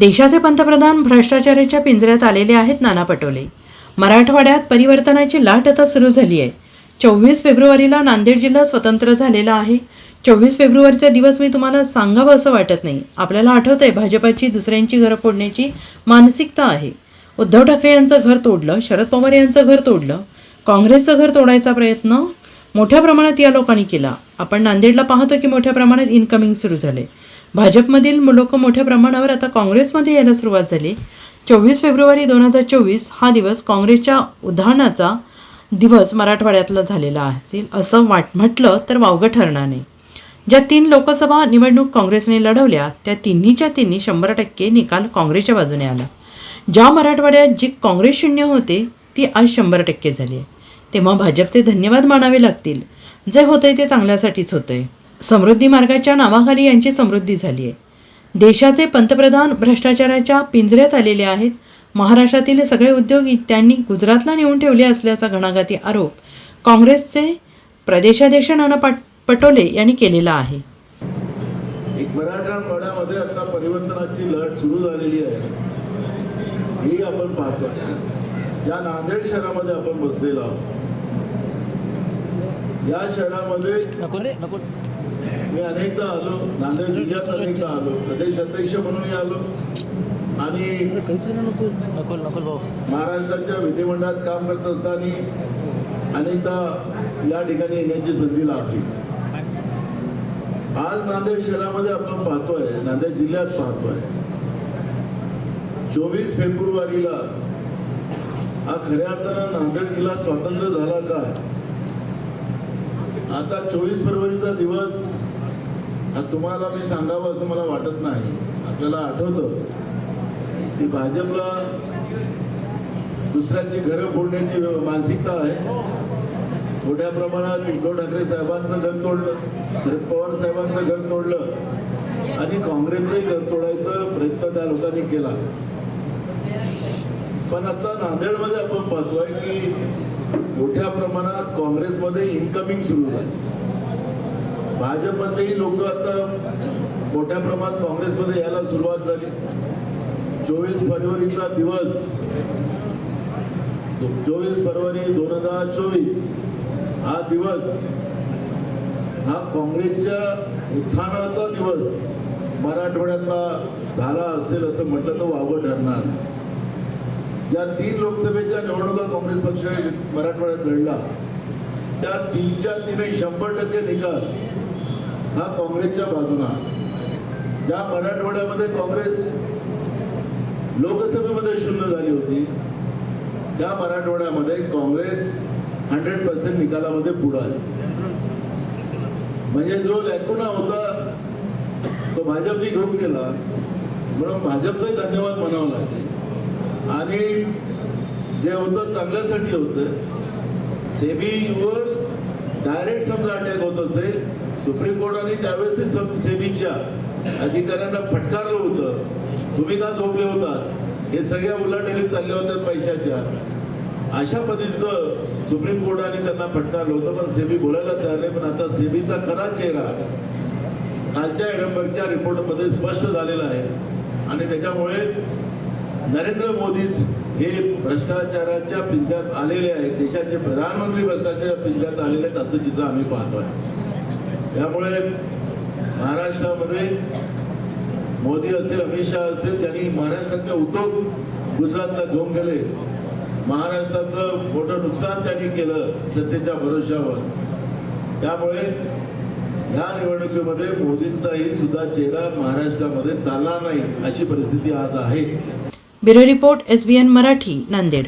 देशाचे पंतप्रधान भ्रष्टाचाराच्या पिंजऱ्यात आलेले आहेत नाना पटोले. मराठवाड्यात परिवर्तनाची लाट आता सुरू झाली आहे. चोवीस फेब्रुवारीला नांदेड जिल्हा स्वतंत्र झालेला आहे. चोवीस फेब्रुवारीचा दिवस मी तुम्हाला सांगावं असं वाटत नाही. आपल्याला आठवतंय भाजपाची दुसऱ्यांची घरं फोडण्याची मानसिकता आहे. उद्धव ठाकरे यांचं घर तोडलं शरद पवार यांचं घर तोडलं काँग्रेसचं घर तोडायचा प्रयत्न मोठ्या प्रमाणात या लोकांनी केला. आपण नांदेडला पाहतो की मोठ्या प्रमाणात इनकमिंग सुरू झाले. भाजपमधील लोक मोठ्या प्रमाणावर आता काँग्रेसमध्ये यायला सुरुवात झाली. चोवीस फेब्रुवारी दोन हजार चोवीस हा दिवस काँग्रेसच्या उधाणाचा दिवस मराठवाड्यातला झालेला असेल असं वाट म्हटलं तर वावगं ठरणार नाही. ज्या तीन लोकसभा निवडणूक काँग्रेसने लढवल्या त्या तिन्हीच्या तिन्ही शंभर टक्के निकाल काँग्रेसच्या बाजूने आला. ज्या मराठवाड्यात जी काँग्रेस शून्य होते ती आज शंभर टक्के झाली आहे. तेव्हा भाजपचे धन्यवाद मानावे लागतील. जे होतंय ते चांगल्यासाठीच होतंय. समृद्धी मार्गाच्या नावाखाली यांची समृद्धी झाली आहे. देशाचे पंतप्रधान भ्रष्टाचाराच्या पिंजऱ्यात आलेले आहेत. महाराष्ट्रातील सगळे उद्योग त्यांनी गुजरातला नेऊन ठेवले असल्याचा घणाघाती आरोप काँग्रेसचे प्रदेशाध्यक्ष नाना पाट पटोले यांनी केलेला आहे. एक मराठवाड्यामध्ये आता परिवर्तनाची लढ सुरू झालेली आहे. ही आपण पाहतोय ज्या नांदेड शहरामध्ये आपण बसलेलो आहोत या शहरामध्ये नको रे नको. मी अनेकदा आलो नांदेड जिल्ह्यात अनेकदा आलो प्रदेश अध्यक्ष म्हणूनही आलो. आणि महाराष्ट्राच्या विधिमंडळात काम करत असताना अनेकदा या ठिकाणी येण्याची संधी लाभली. आज नांदेड शहरामध्ये आपण पाहतोय नांदेड जिल्ह्यात पाहतोय. चोवीस फेब्रुवारीला हा खऱ्या अर्थानं नांदेड जिल्हा स्वातंत्र्य झाला का? आता चोवीस फरवरीचा दिवस तुम्हाला मी सांगावं असं मला वाटत नाही. आपल्याला आठवतं की भाजपला दुसऱ्यांची घरं फोडण्याची मानसिकता आहे. मोठ्या प्रमाणात उद्धव ठाकरे साहेबांचं घर तोडलं शरद पवार साहेबांचं घर तोडलं आणि काँग्रेसचंही घर तोडायचा प्रयत्न त्या लोकांनी केला. पण आता नांदेडमध्ये आपण पाहतोय की मोठ्या प्रमाणात काँग्रेसमध्ये इन्कमिंग सुरू झाली. भाजपमधलेही लोक आता मोठ्या प्रमाणात काँग्रेसमध्ये यायला सुरुवात झाली. चोवीस फरवरीचा दिवस. चोवीस फरवरी दोन हजार चोवीस हा दिवस हा काँग्रेसच्या उत्थानाचा दिवस मराठवाड्यातला झाला असेल असं म्हटलं तर वावं ठरणार. ज्या तीन लोकसभेच्या निवडणुका काँग्रेस पक्ष मराठवाड्यात लढला त्या तीनच्या तीनही शंभर टक्के निकाल हा काँग्रेसच्या बाजूला. ज्या मराठवाड्यामध्ये काँग्रेस लोकसभेमध्ये शून्य झाली होती त्या मराठवाड्यामध्ये काँग्रेस हंड्रेड पर्सेंट निकालामध्ये पुढे आली. म्हणजे जो लॅकुना होता तो भाजपने घेऊन गेला. म्हणून भाजपचाही धन्यवाद म्हणावा लागेल. आणि जे होतं चांगल्यासाठी होतं. सेबीवर डायरेक्ट समजा अटॅक होत असेल सुप्रीम कोर्टाने त्यावेळेस सेबीच्या अधिकाऱ्यांना फटकारलं होतं. तुम्ही का झोपले होता हे सगळ्या उलाढाली चालल्या होत्या पैशाच्या. अशा पद्धतीचं सुप्रीम कोर्टाने त्यांना फटकारलं होतं पण सेबी बोलायला तयार नाही. पण आता सेबीचा खरा चेहरा कालच्या एडंबरच्या रिपोर्टमध्ये स्पष्ट झालेला आहे. आणि त्याच्यामुळे नरेंद्र मोदीच हे भ्रष्टाचाराच्या पिंज्यात आलेले आहेत. देशाचे प्रधानमंत्री भ्रष्टाचाराच्या पिंजात आलेले आहेत असं चित्र आम्ही पाहतो आहे त्यामुळे महाराष्ट्रामध्ये मोदी असेल अमित शहा असेल त्यांनी महाराष्ट्रातले उद्योग गुजरातला घेऊन गेले. महाराष्ट्राचं मोठं नुकसान त्यांनी केलं सत्तेच्या भरोशावर त्यामुळे ह्या निवडणुकीमध्ये मोदींचाही सुद्धा चेहरा महाराष्ट्रामध्ये चालला नाही अशी परिस्थिती आज आहे. Bureau report S B N Marathi Nanded.